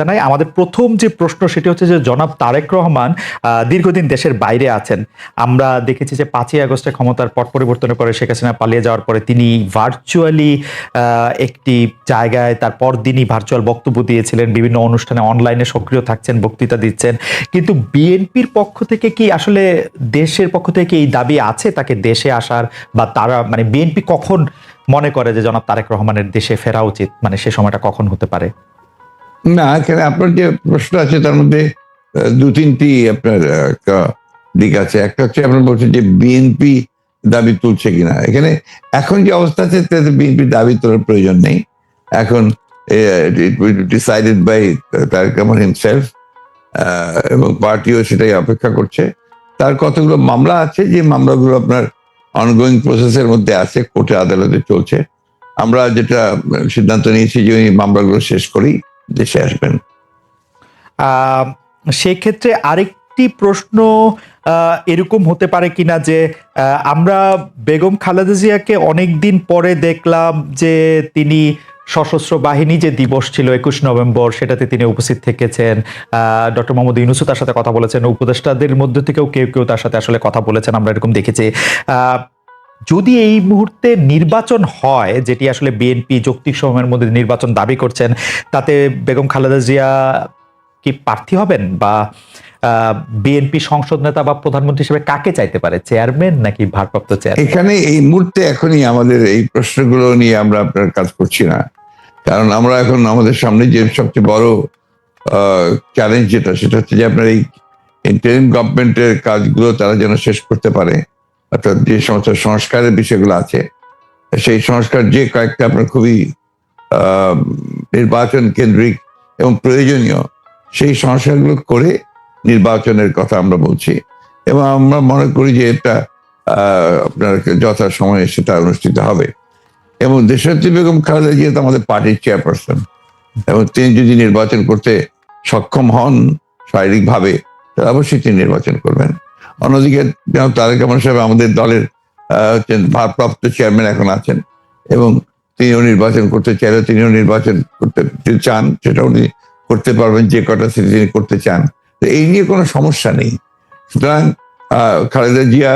জানাই, আমাদের প্রথম যে প্রশ্ন সেটি হচ্ছে যে, জনাব তারেক রহমান দীর্ঘদিন দেশের বাইরে আছেন। আমরা দেখেছি যে, পাঁচই আগস্টে ক্ষমতার পট পরিবর্তনের পরে শেখ হাসিনা পালিয়ে যাওয়ার পরে তিনি ভার্চুয়ালি একটি জায়গায় তার পরদিনই ভার্চুয়াল বক্তব্য দিয়েছিলেন। বিভিন্ন অনুষ্ঠানে অনলাইনে সক্রিয় থাকছেন, বক্তৃতা দিচ্ছেন। কিন্তু বিএনপির পক্ষ থেকে কি আসলে দেশের পক্ষ থেকে এই দাবি আছে তাকে দেশে আসার? বা তারা মানে বিএনপি কখন মনে করে যে, জনাব তারেক রহমানের দেশে ফেরা উচিত? মানে সে সময়টা কখন হতে পারে? না, এখানে আপনার যে প্রশ্ন আছে, তার মধ্যে দু তিনটি আপনার দিক আছে। একটা হচ্ছে আপনার বলছেন যে বিএনপি দাবি তুলছে কিনা। এখানে এখন যে অবস্থা আছে, তাতে বিএনপি দাবি তোলার প্রয়োজন নেই। এখন decided by Tarique Rahman himself এবং পার্টিও সেটাই অপেক্ষা করছে। তার কতগুলো মামলা আছে, যে মামলাগুলো আপনার অনগোয়িং প্রসেসের মধ্যে আছে, কোর্টে আদালতে চলছে। আমরা যেটা সিদ্ধান্ত নিয়েছি যে ওই মামলাগুলো শেষ করেই দেশে আসবেন। সেক্ষেত্রে আরেকটি প্রশ্ন এরকম হতে পারে কিনা যে আমরা বেগম খালেদা জিয়াকে অনেকদিন পরে দেখলাম যে তিনি সশস্ত্র বাহিনী যে দিবস ছিল একুশ নভেম্বর, সেটাতে তিনি উপস্থিত থেকেছেন। ডক্টর মোহাম্মদ ইউনুসও তার সাথে কথা বলেছেন। উপদেষ্টাদের মধ্যে থেকেও কেউ কেউ তার সাথে আসলে কথা বলেছেন, আমরা এরকম দেখেছি। যদি এই মুহূর্তে নির্বাচন হয়, যেটি আসলে বিএনপি যৌক্তিক সময়ের মধ্যে নির্বাচন দাবি করছেন, তাতে বেগম খালেদা জিয়া কি প্রার্থী হবেন? বা বিএনপি সংসদ নেতা বা প্রধানমন্ত্রী হিসেবে কাকে চাইতে পারে? চেয়ারম্যান নাকি ভারপ্রাপ্ত চেয়ারম্যান? এখানে এই মুহূর্তে এখনই আমাদের এই প্রশ্নগুলো নিয়ে আমরা আপনার কাজ করছি না। কারণ আমরা এখন আমাদের সামনে যে সবচেয়ে বড় চ্যালেঞ্জ যেটা, সেটা হচ্ছে যে আপনার এই ইন্টারিম গভর্নমেন্টের কাজগুলো তারা যেন শেষ করতে পারে। অর্থাৎ যে সমস্ত সংস্কারের বিষয়গুলো আছে, সেই সংস্কার যে কয়েকটা আপনার খুবই নির্বাচন কেন্দ্রিক এবং প্রয়োজনীয়, সেই সংস্কারগুলো করে নির্বাচনের কথা আমরা বলছি। এবং আমরা মনে করি যে এটা আপনার যথা সময়ে সেটা অনুষ্ঠিত হবে। এবং দেশাত্রী বেগম খালেদা জিয়া তো আমাদের পার্টির চেয়ারপারসন। এবং তিনি যদি নির্বাচন করতে সক্ষম হন শারীরিকভাবে, তাহলে অবশ্যই তিনি নির্বাচন করবেন। অন্যদিকে যেন তারেক রহমান সাহেব আমাদের দলের হচ্ছেন ভারপ্রাপ্ত চেয়ারম্যান এখন আছেন এবং তিনিও নির্বাচন করতে চাইলে তিনিও নির্বাচন করতে চান, সেটা উনি করতে পারবেন, যে কটা সিটি তিনি করতে চান। তো এই নিয়ে কোনো সমস্যা নেই। সুতরাং খালেদা জিয়া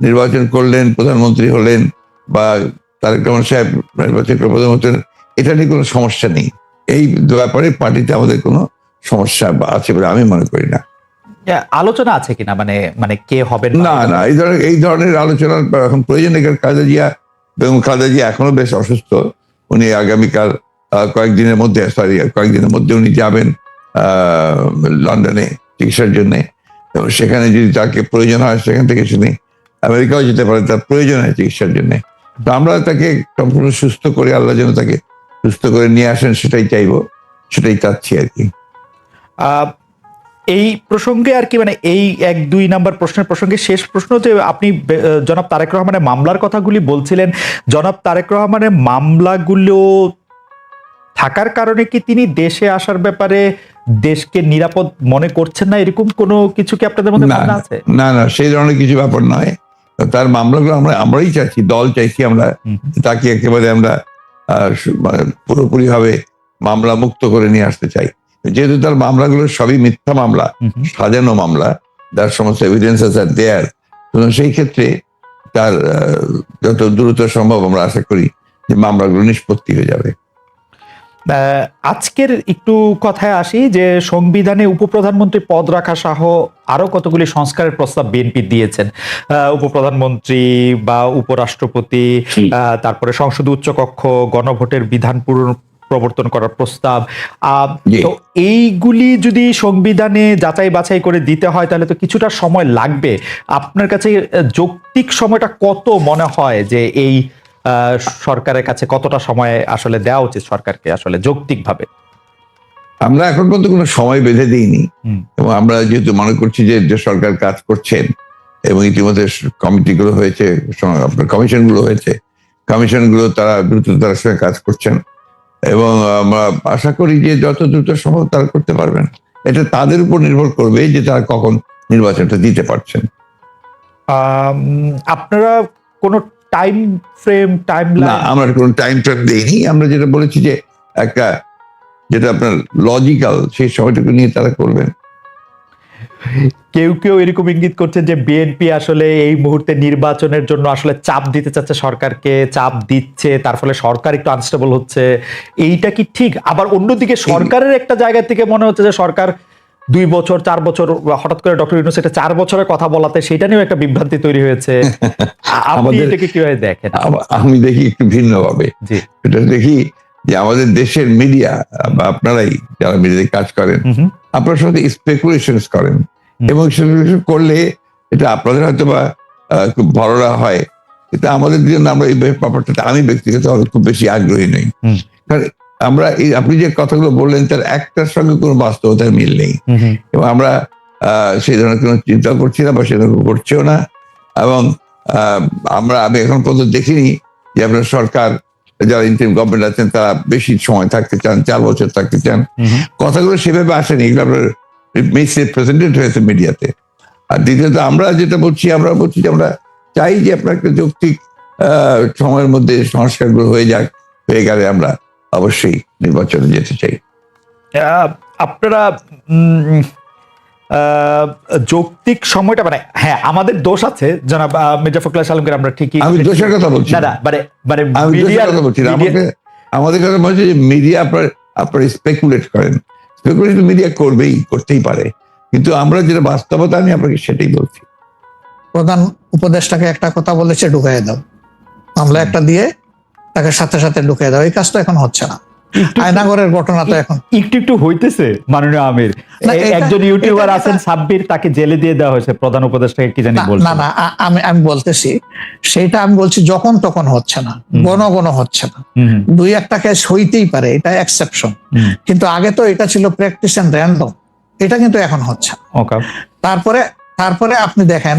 নির্বাচন করলেন, প্রধানমন্ত্রী হলেন বা তারেক রহমান সাহেব নির্বাচন করে প্রধানমন্ত্রী এটা নিয়ে কোনো সমস্যা নেই। এই ব্যাপারে পার্টিতে আমাদের কোনো সমস্যা আছে বলে আমি মনে করি না। আলোচনা আছে কিনা? মানে মানে কে হবেন না না এই ধরনের এই ধরনের আলোচনার এখন প্রয়োজন। কারণ খালেদা জিয়া এবং খালেদা জিয়া এখনও বেশ অসুস্থ। উনি আগামীকাল কয়েকদিনের মধ্যে সরি কয়েকদিনের মধ্যে উনি যাবেন লন্ডনে চিকিৎসার জন্য। এবং সেখানে যদি তাকে প্রয়োজন হয় সেখান থেকে তিনি আমেরিকাও যেতে পারে তার প্রয়োজন হয় চিকিৎসার জন্য। তো আমরা তাকে সম্পূর্ণ সুস্থ করে আল্লাহ যেন তাকে সুস্থ করে নিয়ে আসেন সেটাই চাইব সেটাই চাচ্ছি আর কি। আহ, এই প্রসঙ্গে আর কি মানে এই এক দুই নাম্বার প্রশ্নের প্রসঙ্গে শেষ প্রশ্ন যে আপনি জনাব তারেক রহমানের মামলার কথাগুলি বলছিলেন জনাব তারেক রহমানের মামলাগুলো থাকার কারণে কি তিনি দেশে আসার ব্যাপারে দেশকে নিরাপদ মনে করছেন না? এরকম কোনো কিছু কি আপনাদের মধ্যে ভাবনা আছে? না না সেই ধরনের কিছু ব্যাপার নয়। তার মামলাগুলো আমরা আমরাই চাইছি দল চাইছি আমরা তাকে একেবারে আমরা মানে পুরোপুরি ভাবে মামলা মুক্ত করে নিয়ে আসতে চাই। যেহেতু তার মামলাগুলো সবই মিথ্যা মামলা। সাজানো মামলা যার সমস্ত এভিডেন্সেস আর দেয়ার সেই ক্ষেত্রে তার আহ, যত দ্রুত সম্ভব আমরা আশা করি যে মামলাগুলো নিষ্পত্তি হয়ে যাবে। আহ, আজকের একটু কথায় আসি যে সংবিধানে উপপ্রধানমন্ত্রী পদ রাখা সহ আরও কতগুলি সংস্কারের প্রস্তাব বিএনপি দিয়েছেন। আহ, উপপ্রধানমন্ত্রী বা উপরাষ্ট্রপতি আহ, তারপরে সংসদ উচ্চকক্ষ গণভোটের বিধান পূরণ প্রবর্তন করার প্রস্তাব। তো এইগুলি যদি সংবিধানে যাচাই বাছাই করে দিতে হয় তাহলে তো কিছুটা সময় লাগবে। আপনার কাছে যৌক্তিক সময়টা কত মনে হয় যে এই সরকারের কাছে কতটা সময় আসলে দেওয়া উচিত সরকারকে আসলে যৌক্তিকভাবে? আমরা এখন পর্যন্ত কোনো সময় বেঁধে দিইনি। এবং আমরা যেহেতু মনে করছি যে যে সরকার কাজ করছেন এবং ইতিমধ্যে কমিটিগুলো হয়েছে আপনার কমিশনগুলো হয়েছে কমিশনগুলো তারা দ্রুততার সঙ্গে কাজ করছেন। এবং আমরা আশা করি যে যত দ্রুত সম্ভব তারা করতে পারবেন। এটা তাদের উপর নির্ভর করবে যে তারা কখন নির্বাচনটা দিতে পারছেন। আপনারা কোনো টাইম ফ্রেম টাইম না আমরা কোনো টাইম ফ্রেম দেইনি। আমরা যেটা বলেছি যে একটা যেটা আপনার লজিক্যাল সেই সময়টুকু নিয়ে তারা করবেন। কেউ কেউ এরকম ইঙ্গিত করছে যে বিএনপি আসলে এই মুহূর্তে নির্বাচনের জন্য আসলে চাপ দিতে চাচ্ছে সরকারকে চাপ দিচ্ছে তার ফলে সরকার একটু আনস্টেবল হচ্ছে। এইটা কি ঠিক? আবার অন্যদিকে সরকারের একটা জায়গা থেকে মনে হচ্ছে যে সরকার দুই বছর চার বছর হঠাৎ করে ডক্টর ইউনুস এটা চার বছরের কথা বলাতে সেটা নিয়েও একটা বিভ্রান্তি তৈরি হয়েছে। আপনি এটাকে কীভাবে দেখেন? আম- দেখি একটু ভিন্নভাবে এটা দেখি যে আমাদের দেশের মিডিয়া বা আপনারাই যারা মিডিয়াতে কাজ করেন আপনার সাথে স্পেকুলেশন করেন। এবং স্পেকুলেশন করলে এটা আপনাদের হয়তো বা খুব ভররা হয়। কিন্তু আমাদের জন্য আমরা এই ব্যাপারটাতে আমি ব্যক্তিগত খুব বেশি আগ্রহী নই। কারণ আমরা এই আপনি যে কথাগুলো বললেন তার একটার সঙ্গে কোনো বাস্তবতার মিল নেই। এবং আমরা আহ, সেই ধরনের কোনো চিন্তা করছি না বা সে ধরনের করছেও না। এবং আহ, আমরা আমি এখন পর্যন্ত দেখিনি যে আপনার সরকার যারা ইন্টারিম গভর্নমেন্ট আছেন তারা বেশি সময় থাকতে চান চার বছর থাকতে চান। কথাগুলো সেভাবে আসেনি এগুলো আপনার মিসরিপ্রেজেন্টেড হয়েছে মিডিয়াতে। আর দ্বিতীয়ত আমরা যেটা বলছি আমরা বলছি যে আমরা চাই যে আপনার একটা যৌক্তিক আহ, সময়ের মধ্যে সংস্কারগুলো হয়ে যাক হয়ে গেলে আমরা অবশ্যই নির্বাচনে যেতে চাই। আপনারা যৌক্তিক সময়টা মানে হ্যাঁ আমাদের দোষ আছে জনাব মির্জা ফখরুল আলমকে আমরা ঠিকই আমি দোষের কথা বলছি না। মানে মানে আমি দোষের কথা বলছি না। আমাকে আমাদের কথা বলছে যে মিডিয়া আপনার আপনার স্পেকুলেট করেন। স্পেকুলেট মিডিয়া করবেই করতেই পারে। কিন্তু আমরা যেটা বাস্তবতা আমি আপনাকে সেটাই বলছি। প্রধান উপদেষ্টাকে একটা কথা বলেছে ঢুকাই দাও। মামলা একটা দিয়ে তাকে সাথে সাথে ঢুকাই দাও। এই কাজটা এখন হচ্ছে না। আয়নাগরের ঘটনা তো এখন। একটু একটু হইতেছে মাননীয় আমির। একজন ইউটিউবার আছেন সাব্বির তাকে জেলে দিয়ে দেওয়া হয়েছে প্রধান উপদেষ্টাকে কি জানি বলছে না না আমি আমি বলতেছি সেইটা আমি বলছি যখন তখন হচ্ছে না। গণ গণ হচ্ছে না। দুই একটা কেস হইতেই পারে এটা এক্সেপশন কিন্তু আগে তো এটা ছিল প্র্যাকটিস এন্ড র্যান্ডম এটা কিন্তু এখন হচ্ছে। তারপরে তারপরে আপনি দেখেন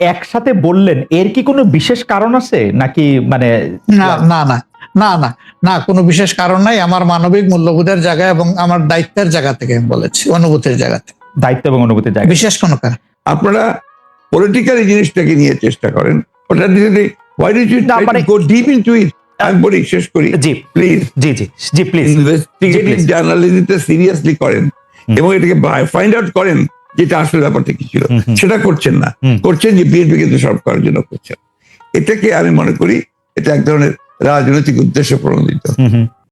একসাথে বললেন এর কি কোনো বিশেষ কারণ আছে? নাকি মানে না না না না না না কোনো বিশেষ কারণ নাই। আমার মানবিক মূল্যবোধের জায়গা এবং আমার দায়িত্বের জায়গা থেকে আমি বলেছি অনুভূতির জায়গা থেকে। দায়িত্ব এবং অনুভূতির জায়গা। বিশেষ কোনো কারণ। আপনারা পলিটিক্যালি জিনিসটাকে নিয়ে চেষ্টা করেন। ওটা দিয়ে ওয়াই ডিড ইউ মানে- গো ডিপ ইনটু ইট আমি বলি শেষ করি। জি। প্লিজ জি জি জি প্লিজ ইনভেস্টিগেটিভ. জার্নালিজমটা সিরিয়াসলি করেন এবং এটাকে ফাইন্ড আউট করেন। যেটা আসলে ব্যাপারটা কি ছিল। সেটা করছেন না। করছেন যে বিএনপি কিন্তু সব করার জন্য করছেন। এটাকে আমি মনে করি এটা এক ধরনের রাজনৈতিক উদ্দেশ্য প্রণোদিত।